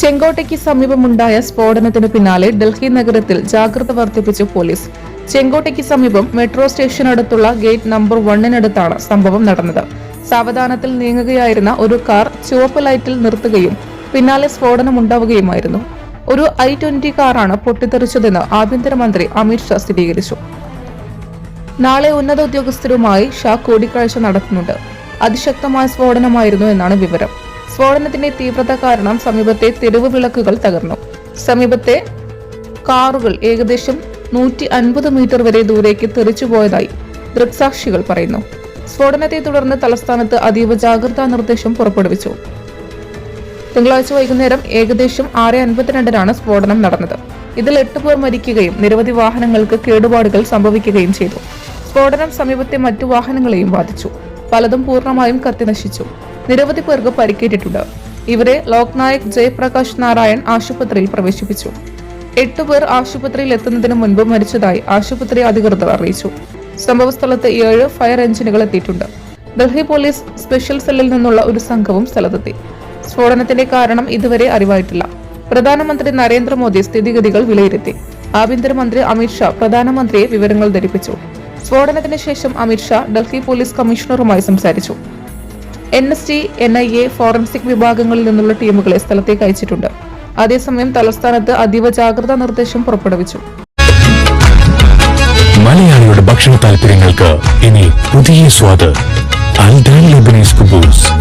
ചെങ്കോട്ടയ്ക്ക് സമീപമുണ്ടായ സ്ഫോടനത്തിന് പിന്നാലെ ഡൽഹി നഗരത്തിൽ ജാഗ്രത വർദ്ധിപ്പിച്ചു പോലീസ്. ചെങ്കോട്ടയ്ക്ക് സമീപം മെട്രോ സ്റ്റേഷനടുത്തുള്ള ഗേറ്റ് നമ്പർ വണ്ണിനടുത്താണ് സംഭവം നടന്നത്. സാവധാനത്തിൽ നീങ്ങുകയായിരുന്ന ഒരു കാർ ചുവപ്പ് ലൈറ്റിൽ നിർത്തുകയും പിന്നാലെ സ്ഫോടനമുണ്ടാവുകയുമായിരുന്നു. ഒരു ഐ ട്വന്റി കാറാണ് പൊട്ടിത്തെറിച്ചതെന്ന് ആഭ്യന്തരമന്ത്രി അമിത് ഷാ സ്ഥിരീകരിച്ചു. നാളെ ഉന്നത ഉദ്യോഗസ്ഥരുമായി ഷാ കൂടിക്കാഴ്ച നടത്തുന്നുണ്ട്. അതിശക്തമായ സ്ഫോടനമായിരുന്നു എന്നാണ് വിവരം. സ്ഫോടനത്തിന്റെ തീവ്രത കാരണം സമീപത്തെ തെരുവ് വിളക്കുകൾ തകർന്നു. സമീപത്തെ കാറുകൾ ഏകദേശം നൂറ്റി അൻപത് മീറ്റർ വരെ ദൂരേക്ക് തെറിച്ചുപോയതായി ദൃക്സാക്ഷികൾ പറയുന്നു. സ്ഫോടനത്തെ തുടർന്ന് തലസ്ഥാനത്ത് അതീവ ജാഗ്രതാ നിർദ്ദേശം പുറപ്പെടുവിച്ചു. തിങ്കളാഴ്ച വൈകുന്നേരം ഏകദേശം ആറ് അൻപത്തിരണ്ടിനാണ് സ്ഫോടനം നടന്നത്. ഇതിൽ എട്ട് പേർ മരിക്കുകയും നിരവധി വാഹനങ്ങൾക്ക് കേടുപാടുകൾ സംഭവിക്കുകയും ചെയ്തു. സ്ഫോടനം സമീപത്തെ മറ്റു വാഹനങ്ങളെയും ബാധിച്ചു. പലതും പൂർണമായും കത്തിനശിച്ചു. നിരവധി പേർക്ക് പരിക്കേറ്റിട്ടുണ്ട്. ഇവരെ ലോക്നായക് ജയപ്രകാശ് നാരായൺ ആശുപത്രിയിൽ പ്രവേശിപ്പിച്ചു. എട്ടുപേർ ആശുപത്രിയിൽ എത്തുന്നതിന് മുൻപ് മരിച്ചതായി ആശുപത്രി അധികൃതർ അറിയിച്ചു. സംഭവസ്ഥലത്ത് ഏഴ് ഫയർ എഞ്ചിനുകൾ എത്തിയിട്ടുണ്ട്. ഡൽഹി പോലീസ് സ്പെഷ്യൽ സെല്ലിൽ നിന്നുള്ള ഒരു സംഘവും സ്ഥലത്തെത്തി. സ്ഫോടനത്തിന്റെ കാരണം ഇതുവരെ അറിവായിട്ടില്ല. പ്രധാനമന്ത്രി നരേന്ദ്രമോദി സ്ഥിതിഗതികൾ വിലയിരുത്തി. ആഭ്യന്തരമന്ത്രി അമിത്ഷാ പ്രധാനമന്ത്രിയെ വിവരങ്ങൾ ധരിപ്പിച്ചു. സ്ഫോടനത്തിന് ശേഷം അമിത്ഷാ ഡൽഹി പോലീസ് കമ്മീഷണറുമായി സംസാരിച്ചു. N S T N I A forensic വിഭാഗങ്ങളിൽ നിന്നുള്ള ടീമുകളെ സ്ഥലത്തേക്ക് അയച്ചിട്ടുണ്ട്. അതേസമയം തലസ്ഥാനത്ത് അതീവ ജാഗ്രതാ നിർദ്ദേശം പുറപ്പെടുവിച്ചു. മലയാളിയുടെ ഭക്ഷണ താല്പര്യങ്ങൾക്ക് ഇനി പുതിയ സ്വാദ്. അൽദാൻ ലബനീസ് കുബൂസ്.